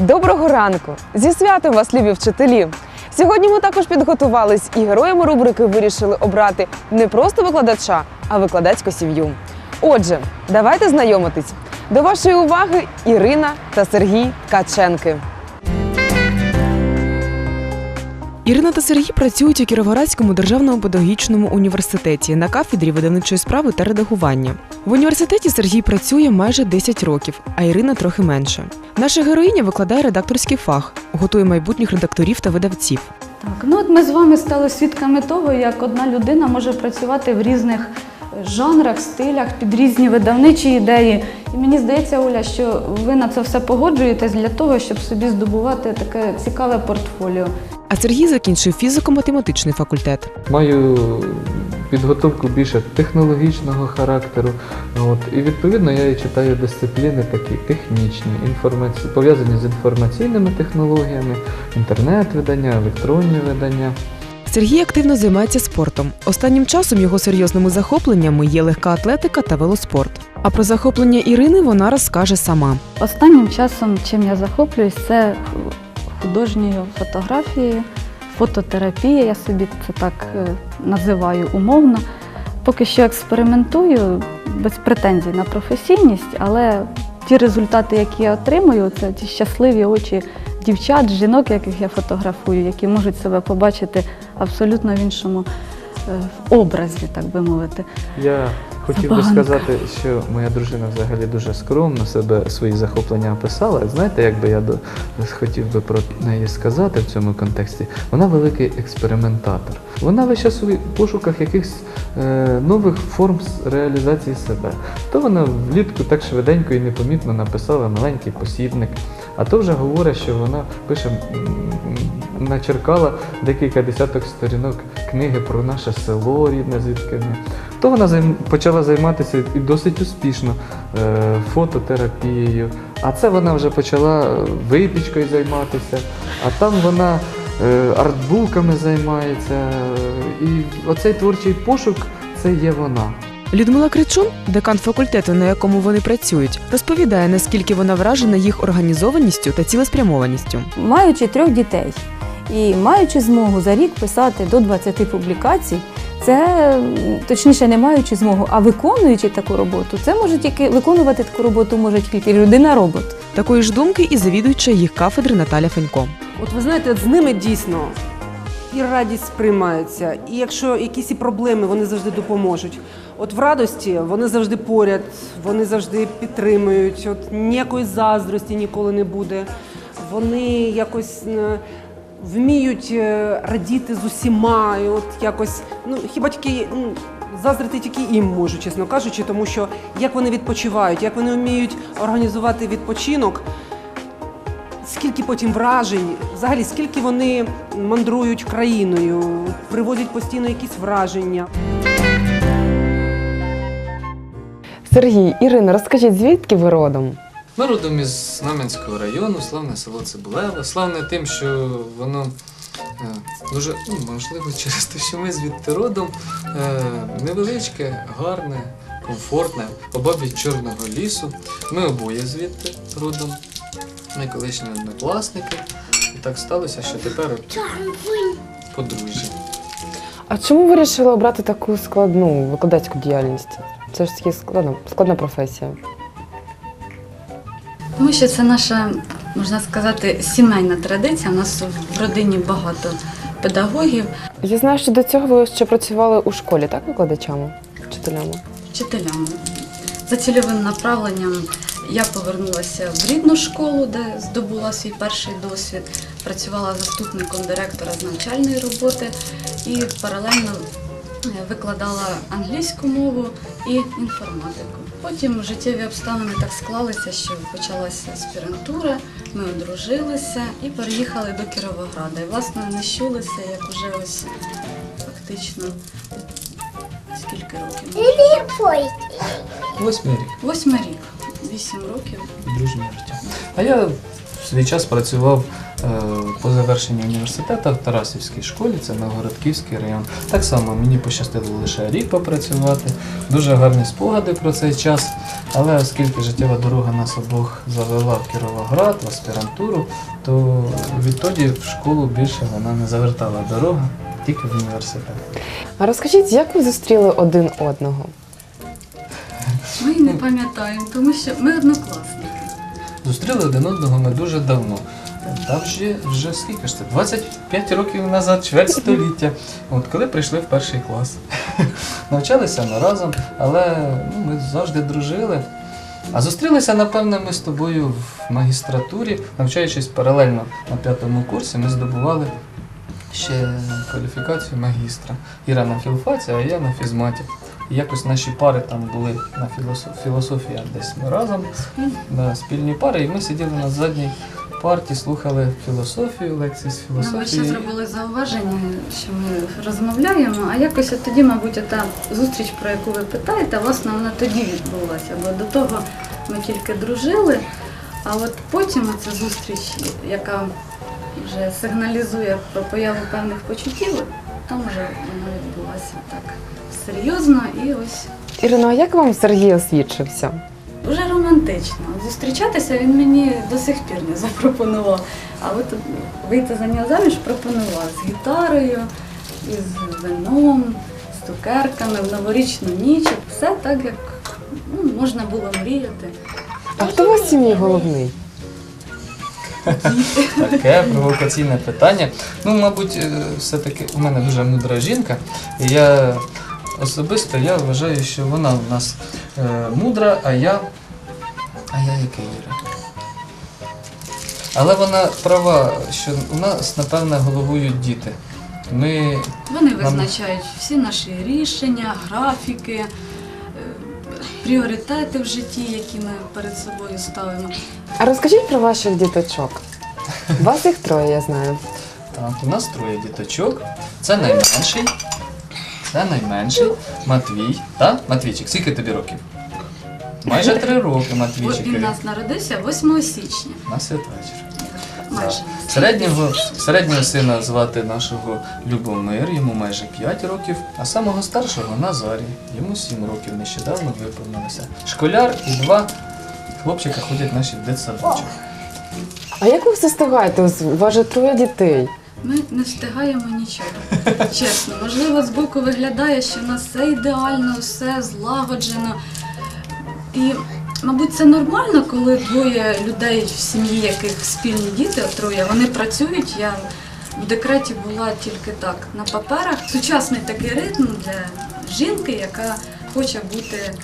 Доброго ранку! Зі святом вас, любі вчителі! Сьогодні ми також підготувались і героями рубрики вирішили обрати не просто викладача, а викладацьку сім'ю. Отже, давайте знайомитись. До вашої уваги Ірина та Сергій Ткаченки. Ірина та Сергій працюють у Кіровоградському державному педагогічному університеті на кафедрі видавничої справи та редагування. В університеті Сергій працює майже 10 років, а Ірина трохи менше. Наша героїня викладає редакторський фах, готує майбутніх редакторів та видавців. Так, ну от ми з вами стали свідками того, як одна людина може працювати в різних е, жанрах, стилях, під різні видавничі ідеї. І мені здається, Оля, що ви на це все погоджуєтесь для того, щоб собі здобувати таке цікаве портфоліо. А Сергій закінчив фізико-математичний факультет. Маю підготовку більше технологічного характеру. От, і відповідно я і читаю дисципліни такі технічні, інформаці... пов'язані з інформаційними технологіями, інтернет-видання, електронні видання. Сергій активно займається спортом. Останнім часом його серйозними захопленнями є легка атлетика та велоспорт. А про захоплення Ірини вона розкаже сама. Останнім часом, чим я захоплююсь, це художньою фотографією, фототерапія, я собі це так е, називаю умовно. Поки що експериментую без претензій на професійність, але ті результати, які я отримую, це ті щасливі очі дівчат, жінок, яких я фотографую, які можуть себе побачити абсолютно в іншому е, образі, так би мовити. Я хотів би сказати, що моя дружина взагалі дуже скромно себе свої захоплення описала. Знаєте, як би я до... хотів би про неї сказати в цьому контексті? Вона великий експериментатор. Вона весь час у пошуках якихось е, нових форм реалізації себе. То вона влітку так швиденько і непомітно написала маленький посібник, а то вже говорить, що вона пише, начеркала декілька десяток сторінок книги про наше село рідне, звідки ми. То вона займ... почала займатися і досить успішно е, фототерапією. А це вона вже почала е, випічкою займатися, а там вона е, артбулками займається. І оцей творчий пошук це є вона. Людмила Кричун, декан факультету, на якому вони працюють, розповідає, наскільки вона вражена їх організованістю та цілеспрямованістю. маючи трьох дітей і маючи змогу за рік писати до 20 публікацій, це точніше не маючи змогу, а виконуючи таку роботу, це може тільки виконувати таку роботу може тільки людина-робот. Такої ж думки і завідуюча їх кафедри Наталя Фенько. От ви знаєте, от з ними дійсно і радість сприймається, і якщо якісь і проблеми, вони завжди допоможуть. От в радості вони завжди поряд, вони завжди підтримують. От ніякої заздрості ніколи не буде. Вони якось е, вміють е, радіти з усіма. І от якось, ну хіба тільки. ну, Заздрити тільки їм можу, чесно кажучи, тому що як вони відпочивають, як вони вміють організувати відпочинок, скільки потім вражень, взагалі скільки вони мандрують країною, привозять постійно якісь враження. Сергій, Ірина, розкажіть, звідки ви родом? Ми родом із Знам'янського району, славне село Цибулеве. Славне тим, що воно е, дуже, ну, можливо, через те, що ми звідти родом, е, невеличке, гарне, комфортне, обабіч Чорного лісу. Ми обоє звідти родом. Ми колишні однокласники. І так сталося, що тепер подружжя. А чому ви вирішили обрати таку складну викладацьку діяльність? Це ж таки складна, складна професія. Тому що це наша, можна сказати, сімейна традиція. У нас в родині багато педагогів, Я знаю, що до цього ви ще працювали у школі, так, викладачами, вчителями? вчителями. За цільовим направленням я повернулася в рідну школу, де здобула свій перший досвід, працювала заступником директора з навчальної роботи і паралельно викладала англійську мову і інформатику. Потім життєві обставини так склалися, що почалася аспірантура, ми одружилися і переїхали до Кіровограда. І власне не щулися, як уже ось фактично скільки років? Восьмий рік. Восьмий рік, вісім років. дружнє життя. А я в свій час працював по завершенні університету в Тарасівській школі, це Новгородківський район. Так само мені пощастило лише рік попрацювати. Дуже гарні спогади про цей час. Але оскільки життєва дорога нас обох завела в Кіровоград, в аспірантуру, то відтоді в школу більше вона не завертала дорога, тільки в університет. А розкажіть, як ви зустріли один одного? Ми не пам'ятаємо, тому що ми однокласники. Зустріли один одного ми дуже давно. Та вже, вже скільки ж це? 25 років назад, чверть століття. От коли прийшли в перший клас. Навчалися ми разом, але ну, ми завжди дружили. А зустрілися, напевно, ми з тобою в магістратурі, навчаючись паралельно на п'ятому курсі, ми здобували ще кваліфікацію магістра. Іра на філфаці, а я на фізматі. І якось наші пари там були на філософ... філософія десь ми разом да, спільні пари, і ми сиділи на задній парті, слухали філософію, лекції з Ми лише філософії. зробили зауваження, що ми розмовляємо, а якось от тоді, мабуть, ота зустріч, про яку ви питаєте, власне, вона тоді відбулася, бо до того ми тільки дружили, а от потім ця зустріч, яка вже сигналізує про появу певних почуттів, там вже вона відбулася так серйозно і ось Ірино, а як вам Сергій освідчився? Романтично. Зустрічатися він мені до сих пір не запропонував. А от вийти за нього заміж пропонував з гітарою, із вином, з цукерками в новорічну ніч. Все так, як ну, можна було мріяти. А хто у вас в сім'ї головний? Таке провокаційне питання. Ну, мабуть, е, все-таки у мене дуже мудра жінка, і я особисто я вважаю, що вона у нас е, мудра, а я. А я який Іра? Але вона права, що у нас, напевне, головують діти. Ми Вони визначають всі наші рішення, графіки, е, пріоритети в житті, які ми перед собою ставимо. А розкажіть про ваших діточок. Вас їх троє, я знаю. Так, у нас троє діточок. Це найменший. Це найменший. Матвій. Та? Матвійчик, скільки тобі років? Майже три роки, От Матвійчик. він у нас народився 8 січня. На святвечір. Майже. Середнього, середнього сина звати нашого Любомир, йому майже 5 років, а самого старшого Назарій, йому 7 років нещодавно виповнилося. Школяр і два хлопчика ходять в наші дитсадочок. А як ви все встигаєте? У вас же троє дітей. Ми не встигаємо нічого. Чесно, можливо, збоку виглядає, що в нас все ідеально, все злагоджено. І, мабуть, це нормально, коли двоє людей в сім'ї, яких спільні діти, троє, вони працюють. Я в декреті була тільки так на паперах. Сучасний такий ритм для жінки, яка хоче бути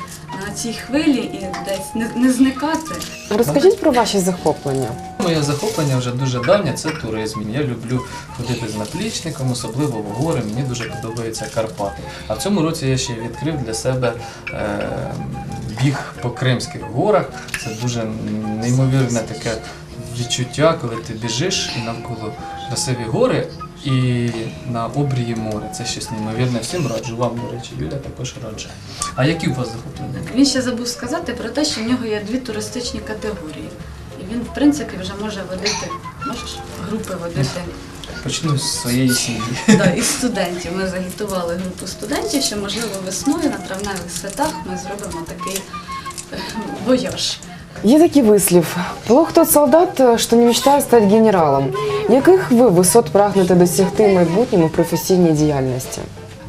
на цій хвилі і десь не, не зникати. Розкажіть про ваші захоплення. Моє захоплення вже дуже давнє це туризм. Я люблю ходити з наплічником, особливо в гори. Мені дуже подобаються Карпати. А в цьому році я ще відкрив для себе е, біг по Кримських горах. Це дуже неймовірне таке відчуття, коли ти біжиш і навколо красиві гори. І на обрії море. Це щось неймовірне. Всім раджу вам, до речі, Юля також раджу. А які у вас захоплення? Він ще забув сказати про те, що в нього є дві туристичні категорії. І він, в принципі, вже може водити, можеш групи водити Почну з своєї сім'ї. да, із студентів. Ми загітували групу студентів, що, можливо, весною на травневих святах ми зробимо такий е, вояж. Є такий вислів: плох тот солдат, що не мечтає стати генералом. Яких ви висот прагнете досягти в майбутньому професійній діяльності?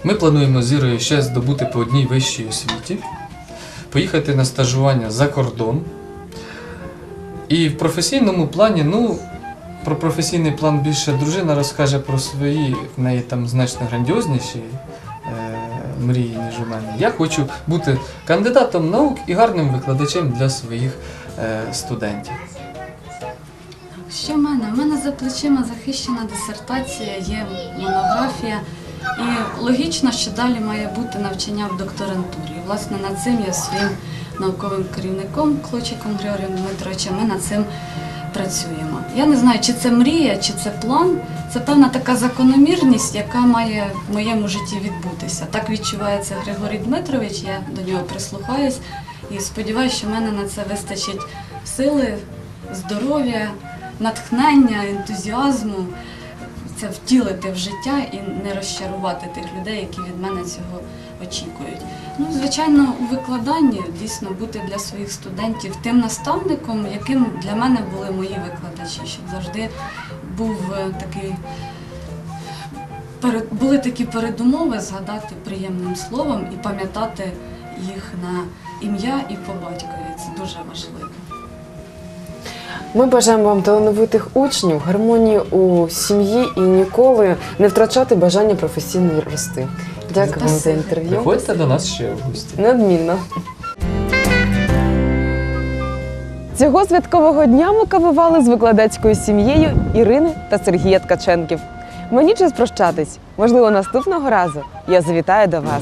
Ми плануємо з Ірою ще здобути по одній вищій освіті, поїхати на стажування за кордон. І в професійному плані, ну, про професійний план більше дружина розкаже про свої, в неї там значно грандіозніші е, мрії, ніж у мене. Я хочу бути кандидатом наук і гарним викладачем для своїх е, студентів. Що в мене? У мене за плечима захищена дисертація, є монографія. І логічно, що далі має бути навчання в докторантурі. І, Власне, над цим я своїм науковим керівником Клочиком Григорієм Дмитровичем ми над цим працюємо. Я не знаю, чи це мрія, чи це план. Це певна така закономірність, яка має в моєму житті відбутися. Так відчувається Григорій Дмитрович, я до нього прислухаюсь і сподіваюся, що в мене на це вистачить сили, здоров'я, натхнення, ентузіазму це втілити в життя і не розчарувати тих людей, які від мене цього очікують. Ну, звичайно, у викладанні дійсно бути для своїх студентів тим наставником, яким для мене були мої викладачі, щоб завжди був е, такий були такі передумови згадати приємним словом і пам'ятати їх на ім'я і по батькові. Це дуже важливо. Ми бажаємо вам талановитих учнів, гармонії у сім'ї і ніколи не втрачати бажання професійно рости. Дякую вам за інтерв'ю. Приходьте до нас ще в гості. Неодмінно. Цього святкового дня ми кавували з викладацькою сім'єю Ірини та Сергія Ткаченків. Мені час прощатись. Можливо, наступного разу я завітаю до вас.